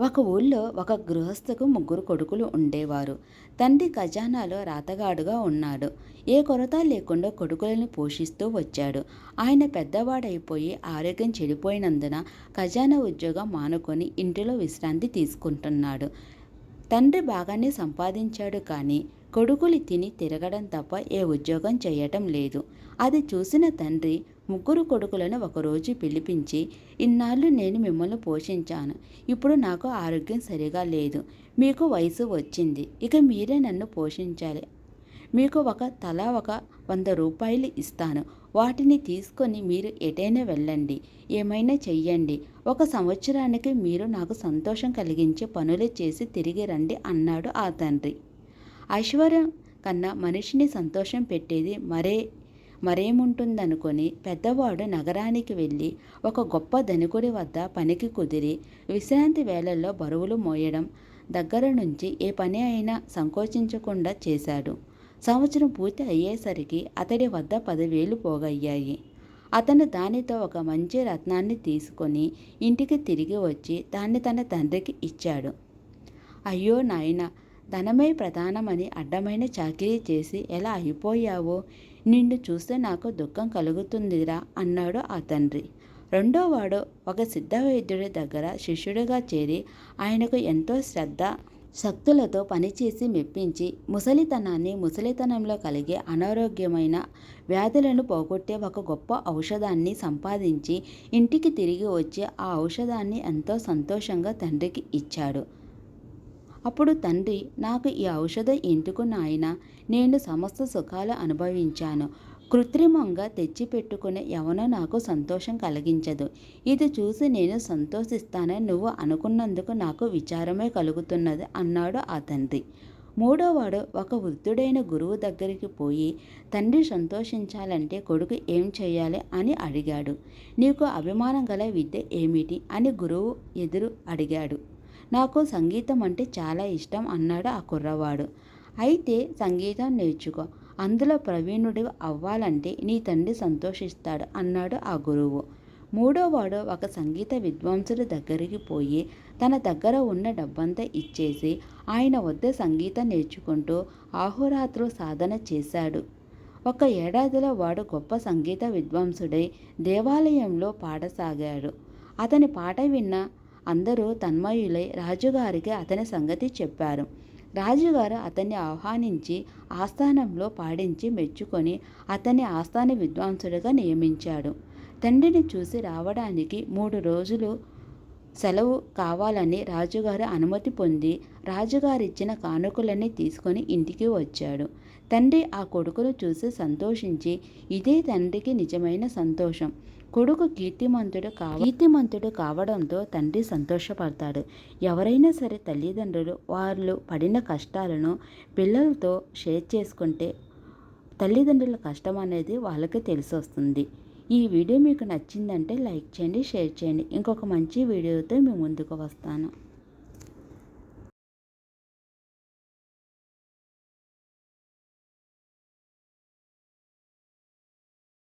ఒక ఊళ్ళో ఒక గృహస్థకు ముగ్గురు కొడుకులు ఉండేవారు. తండ్రి ఖజానాలో రాతగాడుగా ఉన్నాడు. ఏ కొరత లేకుండా కొడుకులను పోషిస్తూ వచ్చాడు. ఆయన పెద్దవాడైపోయి ఆరోగ్యం చెడిపోయినందున ఖజానా ఉద్యోగం మానుకొని ఇంటిలో విశ్రాంతి తీసుకుంటున్నాడు. తండ్రి బాగానే సంపాదించాడు కానీ కొడుకులు తిని తిరగడం తప్ప ఏ ఉద్యోగం చేయటం లేదు. అది చూసిన తండ్రి ముగ్గురు కొడుకులను ఒకరోజు పిలిపించి ఇన్నాళ్ళు నేను మిమ్మల్ని పోషించాను. ఇప్పుడు నాకు ఆరోగ్యం సరిగా లేదు. మీకు వయసు వచ్చింది. ఇక మీరే నన్ను పోషించాలి. మీకు ఒక తలా ఒక వంద రూపాయలు ఇస్తాను. వాటిని తీసుకొని మీరు ఎటైనా వెళ్ళండి. ఏమైనా చెయ్యండి. ఒక సంవత్సరానికి మీరు నాకు సంతోషం కలిగించే పనులు చేసి తిరిగి రండి అన్నాడు ఆ తండ్రి. ఐశ్వర్యం కన్నా మనిషిని సంతోషం పెట్టేది మరే మరేముంటుందనుకొని పెద్దవాడు నగరానికి వెళ్ళి ఒక గొప్ప ధనికుడి వద్ద పనికి కుదిరి విశ్రాంతి వేళల్లో బరువులు మోయడం దగ్గర నుంచి ఏ పని అయినా సంకోచించకుండా చేశాడు. సంవత్సరం పూర్తి అయ్యేసరికి అతడి వద్ద పదివేలు పోగయ్యాయి. అతను దానితో ఒక మంచి రత్నాన్ని తీసుకొని ఇంటికి తిరిగి వచ్చి దాన్ని తన తండ్రికి ఇచ్చాడు. అయ్యో నాయన ధనమే ప్రధానమని అడ్డమైన చాకిరీ చేసి ఎలా అయిపోయావో? నిన్ను చూస్తే నాకు దుఃఖం కలుగుతుందిరా అన్నాడు ఆ తండ్రి. రెండోవాడు ఒక సిద్ధవైద్యుడి దగ్గర శిష్యుడిగా చేరి ఆయనకు ఎంతో శ్రద్ధ శక్తులతో పనిచేసి మెప్పించి ముసలితనాన్ని ముసలితనంలో కలిగే అనారోగ్యమైన వ్యాధులను పోగొట్టే ఒక గొప్ప ఔషధాన్ని సంపాదించి ఇంటికి తిరిగి వచ్చి ఆ ఔషధాన్ని ఎంతో సంతోషంగా తండ్రికి ఇచ్చాడు. అప్పుడు తండ్రి నాకు ఈ ఔషధం ఎందుకు నాయన? నేను సమస్త సుఖాలు అనుభవించాను. కృత్రిమంగా తెచ్చిపెట్టుకునే ఎవనో నాకు సంతోషం కలిగించదు. ఇది చూసి నేను సంతోషిస్తానని నువ్వు అనుకున్నందుకు నాకు విచారమే కలుగుతున్నది అన్నాడు ఆ తండ్రి. మూడోవాడు ఒక వృద్ధుడైన గురువు దగ్గరికి పోయి తండ్రి సంతోషించాలంటే కొడుకు ఏం చేయాలి? అని అడిగాడు. నీకు అభిమానం గల విద్య ఏమిటి? అని గురువు ఎదురు అడిగాడు. నాకు సంగీతం అంటే చాలా ఇష్టం అన్నాడు ఆ కుర్రవాడు. అయితే సంగీతం నేర్చుకో. అందులో ప్రవీణుడి అవ్వాలంటే నీ తండ్రి సంతోషిస్తాడు అన్నాడు ఆ గురువు. మూడోవాడు ఒక సంగీత విద్వాంసుడి దగ్గరికి పోయి తన దగ్గర ఉన్న డబ్బంతా ఇచ్చేసి ఆయన వద్ద సంగీతం నేర్చుకుంటూ ఆహోరాత్రు సాధన చేశాడు. ఒక ఏడాదిలో వాడు గొప్ప సంగీత విద్వాంసుడై దేవాలయంలో పాడసాగాడు. అతని పాట విన్న అందరూ తన్మయులై రాజుగారికి అతని సంగతి చెప్పారు. రాజుగారు అతన్ని ఆహ్వానించి ఆస్థానంలో పాడించి మెచ్చుకొని అతన్ని ఆస్థాన విద్వాంసుడిగా నియమించాడు. తండ్రిని చూసి రావడానికి మూడు రోజులు సెలవు కావాలని రాజుగారు అనుమతి పొంది రాజుగారిచ్చిన కానుకలన్నీ తీసుకొని ఇంటికి వచ్చాడు. తండ్రి ఆ కొడుకును చూసి సంతోషించి ఇదే తండ్రికి నిజమైన సంతోషం. కొడుకు కీర్తిమంతుడు కావ కీర్తిమంతుడు కావడంతో తండ్రి సంతోషపడతాడు. ఎవరైనా సరే తల్లిదండ్రులు వాళ్ళు పడిన కష్టాలను పిల్లలతో షేర్ చేసుకుంటే తల్లిదండ్రుల కష్టం అనేది వాళ్ళకి తెలిసి వస్తుంది ఈ వీడియో మీకు నచ్చిందంటే లైక్ చేయండి షేర్ చేయండి. ఇంకొక మంచి వీడియోతో మేము ముందుకు వస్తాను.